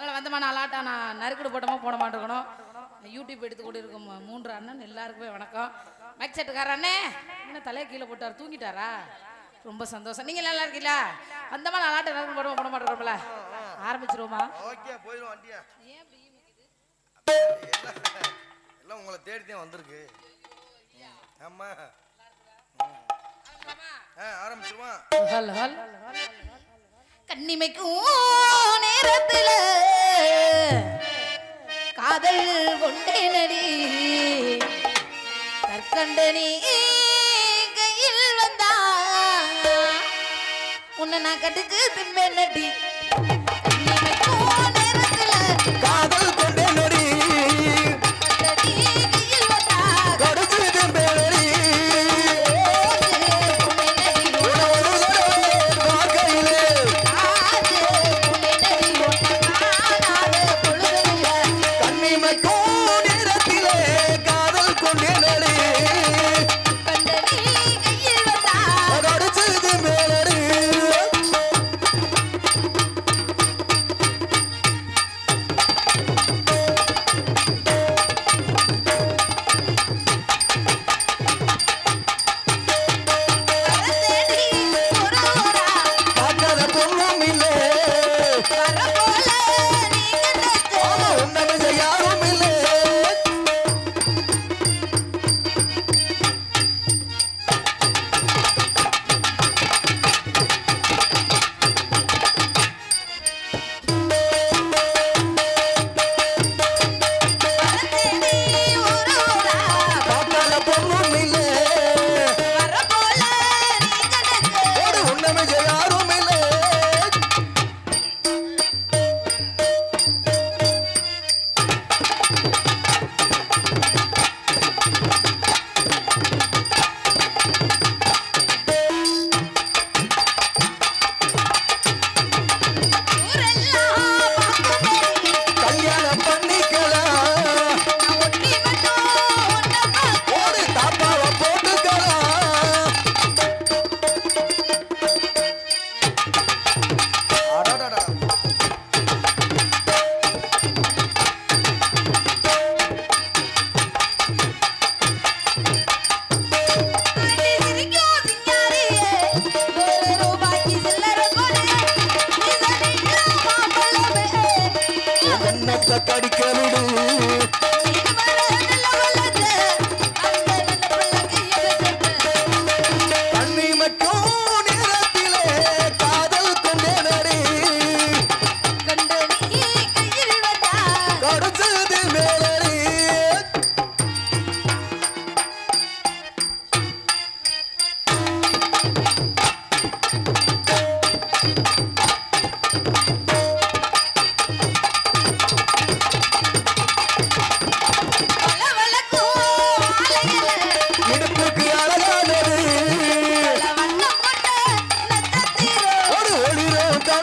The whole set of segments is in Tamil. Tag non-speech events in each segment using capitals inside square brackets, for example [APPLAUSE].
அதில் வந்தமா நாளாட்டா நான் நறுக்குடு போட்டோமா போட மாட்டேங்கணும் யூடியூப் எடுத்து கொண்டு இருக்கும் மூன்று அண்ணன் எல்லாருக்குமே வணக்கம். மைக் செட்டுக்கார அண்ணே. என்ன தலையை கீழே போட்டார் தூங்கிட்டாரா? ரொம்ப சந்தோஷம். நீங்கள் நல்லா இருக்கீங்களா? வந்தமா நாளாட்ட நறுக்கு போட போட மாட்டேங்கிறோம்ல ஆரம்பிச்சிருவோமா? ஓகே போயிடும் வண்டியா. ஏன்? எல்லாம் உங்களை தேடி தான் வந்திருக்கு. ஆமா. ஆரம்பிச்சிருவான் ஹல் ஹல். கண்ணிமைக்கும் நேரத்துல காதல் கொண்டேனடி கற்கண்டனி கையில் வந்தா. உன்னை நான் கட்டுக்கு திம்பேனடி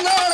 honor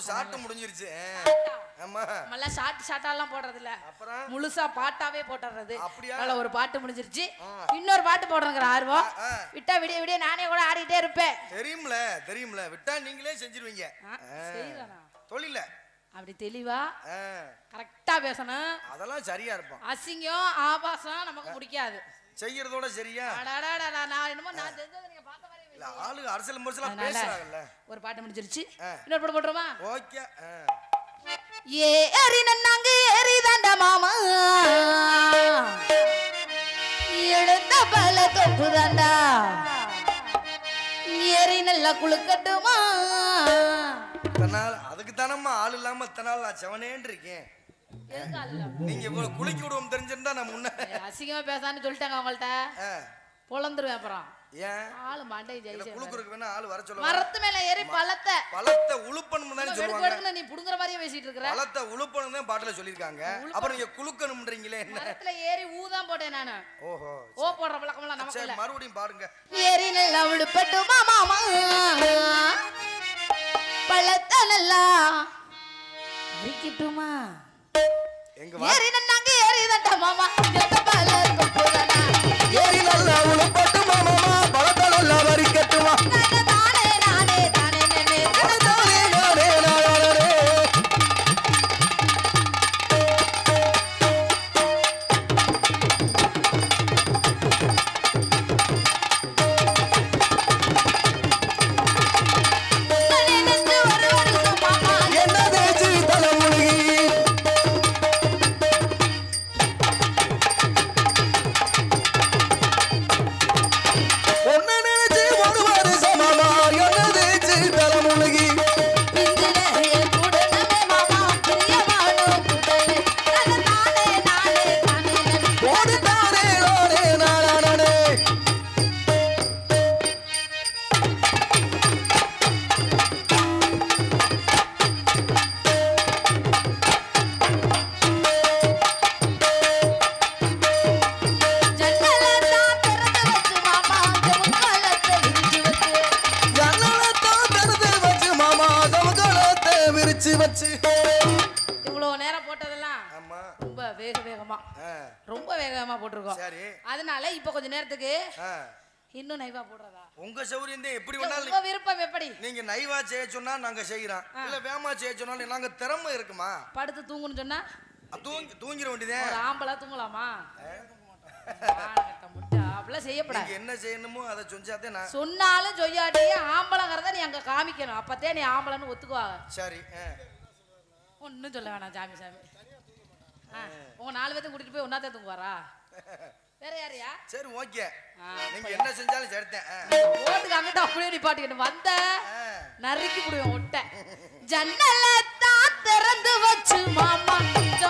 ஒரு சாட்டு முடிஞ்சிருச்சு. ஆமா. நம்மளாம் ஷார்ட் ஷார்ட்டாலாம் போடுறது இல்ல அப்புறம்? முழுசா பாட்டாவே போட்டுறது. அப்படியா? ஒரு பாட்டு முடிஞ்சிருச்சு. இன்னொரு பாட்டு போடுறங்கிற ஆர்வம். விட்டா விடிய விடிய நானே கூட ஆடிட்டே இருப்பேன். தெரியும்ல தெரியும்ல. விட்டா நீங்களே செஞ்சிருவீங்க? தொழில. அப்படி தெளிவா? கரெக்டா பேசணும். அதெல்லாம் சரியா இருப்போம் அசிங்கம் ஆபாசம் நமக்கு பிடிக்காது. செய்யறதோட சரியா? நான் என்னமோ நான் மாதிரியே இல்ல ஆளு அரசியல் முரசலா பேசுறாங்கல்ல. ஒரு பாட்டு முடிஞ்சிருச்சு. இன்னொரு பாட்டு போட்டுருமா ஓகே ஏ அரி நன்னாங்க ஏறி தாண்ட மாமா கப்பு தாண்டா ஏறி நல்லா குளுக்கட்டுமா அதுக்கு தானம்மா ஆள் இல்லாம தனால் நான் செவனேன்னு இருக்கேன் நீங்க இவ்வளவு குளிக்க விடுவோம் தெரிஞ்சிருந்தா நான் முன்ன அசிங்கமா பேசான்னு சொல்லிட்டாங்க அவங்கள்ட்ட. பொழந்துருவேன் அப்புறம். ஏன்? ஆளு மண்டை இல்ல ஜெயிச்சு குளுக்குறதுக்கு வேணா ஆள் வர சொல்ல மரத்து மேல ஏறி பழத்தை. பழத்தை உழுப்பணும் தானே சொல்லுவாங்க. நீ புடுங்குற மாதிரியே பேசிட்டு இருக்கிற. பழத்தை உழுப்பணும் தான் பாட்டுல சொல்லியிருக்காங்க. அப்புறம் நீங்க குளுக்கணும்ன்றீங்களே என்ன? மரத்துல ஏறி ஊதான் போட்டேன் நானு. ஓஹோ ஓ போடுற பழக்கம்லாம் நமக்கு சரி இல்ல. மறுபடியும் பாருங்க. ஏறி நல்லா மாமா பழத்தை நல்லா அரிக்கட்டுமா எங்க வா ஏறி நன்னாங்க ஏறி தட்டா மாமா. பழத்து 了。வேகமா ரொம்ப வேகமா போட்டிருக்கோம். சரி. அதனால இப்போ கொஞ்ச நேரத்துக்கு இன்னும் நைவா போடுறதா? உங்க சௌரியம் தான் எப்படி வேணாலும் உங்க விருப்பம் எப்படி? நீங்க நைவா செய்ய சொன்னா நாங்க செய்யறோம். இல்ல வேமா செய்ய சொன்னாலும் நாங்க திறமை இருக்குமா? படுத்து தூங்குன்னு சொன்னா தூங்கி தூங்கிட வேண்டியதே ஆம்பளை தூங்கலாமா. அப்படிலாம் செய்யப்படாது. என்ன செய்யணுமோ அதை செஞ்சாதே நான் சொன்னாலும் சொய்யாட்டியே ஆம்பளைங்கிறத நீ அங்க காமிக்கணும். அப்பத்தே நீ ஆம்பளைன்னு ஒத்துக்குவாங்க. சரி ஆ. ஒன்றும் சொல்ல வேணாம் சாமி சாமி. உங்க நாலு பேர்த்தையும் கூட்டிட்டு போய் ஒன்னாத்தே தூங்குவாரா? வேற யாரையா? சரி ஓகே. நீங்க என்ன செஞ்சாலும் சரித்தேன். ஓட்டுக்கு அங்கிட்ட அப்படியே நிப்பாட்டிக்கணும் வந்த. நறுக்கி புடுவேன் ஒட்டை ஜன்னல தான் திறந்து வச்சு மாமா விரிச்சு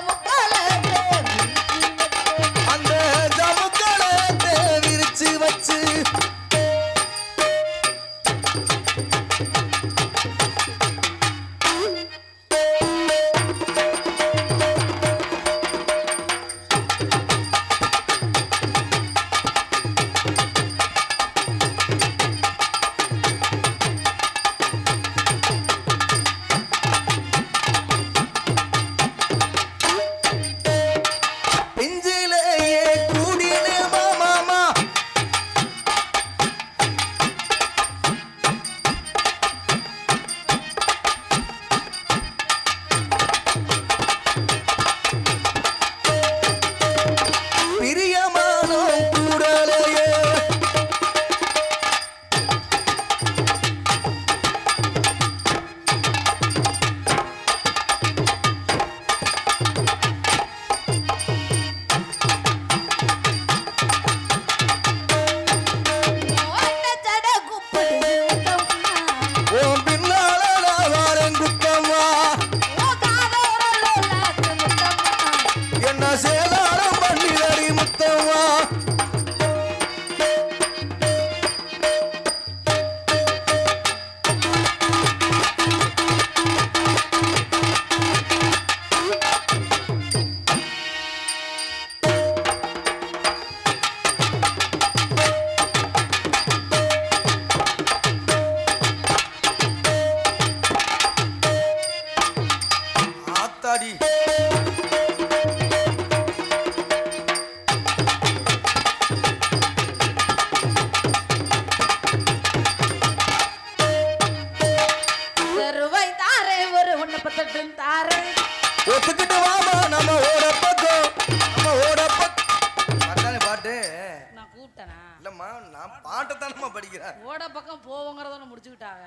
நான் பாட்டை படிக்கிறேன். ஓட பக்கம் போவோங்கிறத முடிச்சுக்கிட்டாங்க.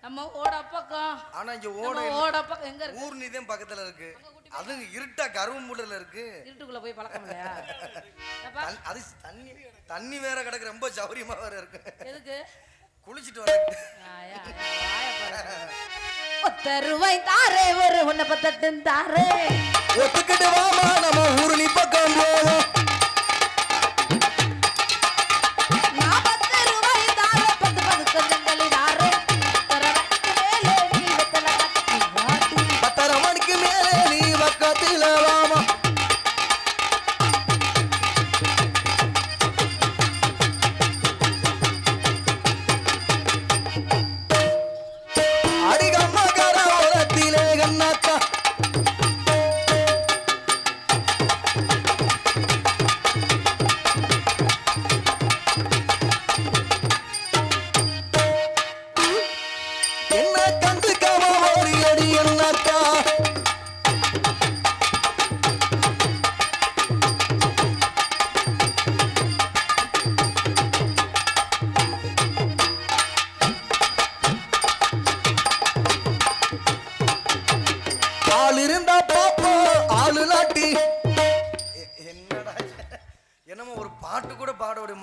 நம்ம ஓட பக்கம். ஆனா இங்க ஓட ஓட பக்கம் எங்க இருக்கு? ஊர் நிதியம் பக்கத்துல இருக்கு. அது இருட்டா கருவம்புடல இருக்கு. இருட்டுக்குள்ள போய் பழக்கம் இல்லையா? அது தண்ணி தண்ணி வேற கிடக்கு. ரொம்ப சௌரியமா வேற இருக்கு. எதுக்கு? குளிச்சிட்டு வர ஆயா, வாயை பாரு. ஒத்த ரூபாய் தாரே ஒரு ஒன்ன பத்தட்டு தாரே. ஒத்துக்கிட்டு வாமா நம்ம ஊருளி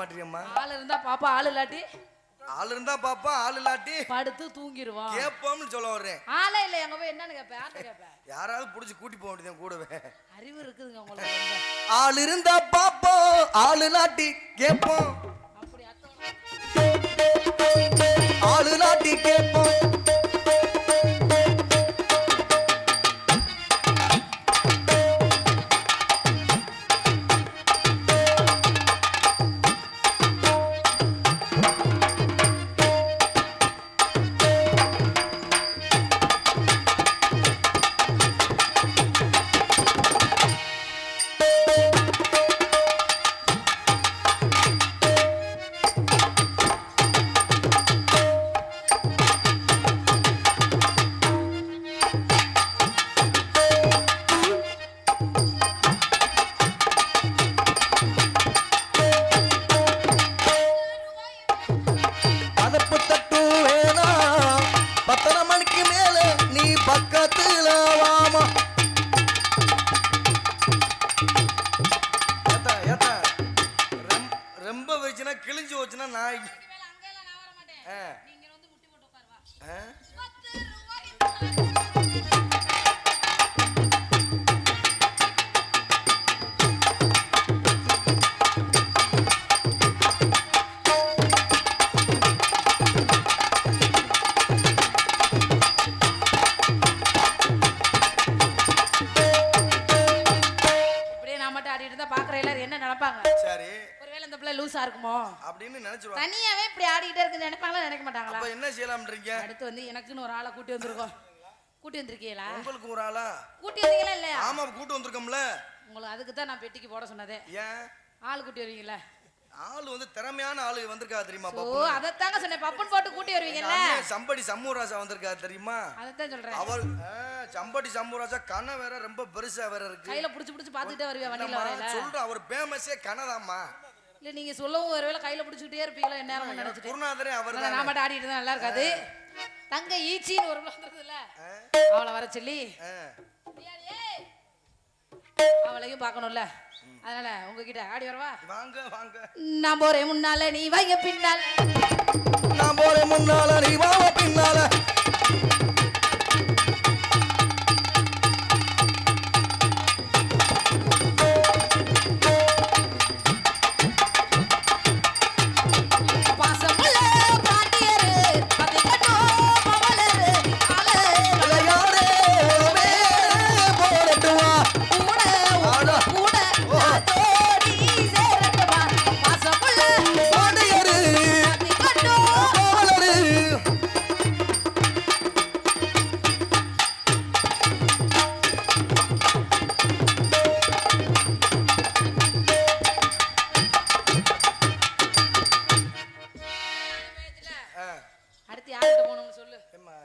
மாட்டேறியம்மா ஆள் இருந்தா பாப்பா ஆள் இல்லாட்டி? ஆள் இருந்தா பாப்பா ஆளு லாட்டி படுத்து தூங்கிடுவான் கேப்போம்னு சொல்ல வர்றேன். ஆளே இல்லை அங்க போய் என்னன்னு கேட்பேன் யார்கிட்ட கேட்பேன் யாராவது புடிச்சு கூட்டி போக வேண்டியது கூடவே. அறிவு இருக்குதுங்க உங்களுக்கு. ஆள் இருந்தா பாப்போம் ஆளு லாட்டி கேப்போம். அப்படி ஆளு லாட்டி கேப்போம். அப்படின்னு நினைச்சிருவா தனியாவே இப்படி ஆடிக்கிட்டே இருக்குன்னு நினைப்பாங்களா? நினைக்க மாட்டாங்களா? அப்ப என்ன செய்யலாம்ன்றீங்க அடுத்து வந்து எனக்குன்னு ஒரு ஆளை கூட்டி வந்திருக்கோம். கூட்டி வந்திருக்கீங்களா? உங்களுக்கு ஒரு ஆளா? கூட்டி வந்தீங்களா இல்லையா? ஆமா கூட்டு வந்திருக்கோம்ல. உங்களுக்கு அதுக்கு தான் நான் பெட்டிக்கு போட சொன்னதே. ஏன்? ஆள் கூட்டி வருவீங்களா ஆளு வந்து திறமையான ஆளு வந்திருக்கா தெரியுமா ஓ அதைத்தாங்க சொன்னேன். பப்புன் போட்டு கூட்டி வருவீங்கல்ல? சம்படி சம்மூராசா வந்திருக்கா தெரியுமா? அதைத்தான் சொல்றேன். அவர் சம்படி சம்மூராஜா கண்ணை வேற ரொம்ப பெருசா வேற இருக்கு. கையில புடிச்சு புடிச்சு பாத்துக்கிட்டே வருவியா வண்டியில வரையில? சொல்றேன் அவர் பேமஸே கனதாம்மா. இல்ல நீங்க சொல்லவும் ஒருவேளை கையில புடிச்சுக்கிட்டே இருப்பீங்களா? நேரம் நினைச்சிட்டு? குருநாதரே அவர் நான் மட்டும் ஆடிட்டு இருந்தா நல்லா இருக்காது. தங்க ஈச்சின்னு ஒரு பிள்ளை வந்ததுல அவளை வர சொல்லி. அவளையும் பார்க்கணும்ல? அதனால உங்ககிட்ட ஆடி வரவா? வாங்க வாங்க. நான் போறேன் முன்னால நீ வைங்க பின்னால. நான் போறேன் முன்னால நீ வாவ பின்னால.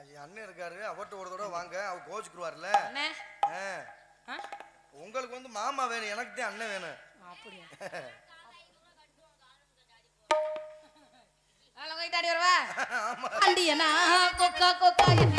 என் அண்ணன் இருக்காரு அவர்கிட்ட ஒரு தடவை வாங்க. அவர் கோச்சுக்குருவார்ல? உங்களுக்கு வந்து மாமா வேணும் எனக்கு தான் அண்ணன் வேணும். அப்படியா? [LAUGHS] பாண்டியனா கொக்கா கொக்கா என்ன.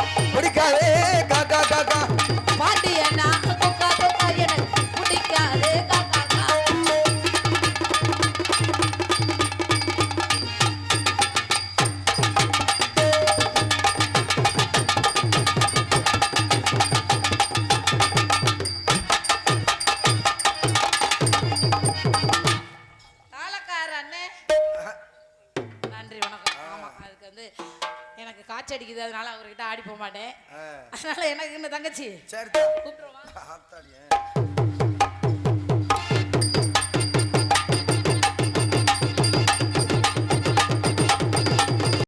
அதனால எனக்கு தங்கச்சி? கூப்பிட்டுருவா ஆத்தாடியே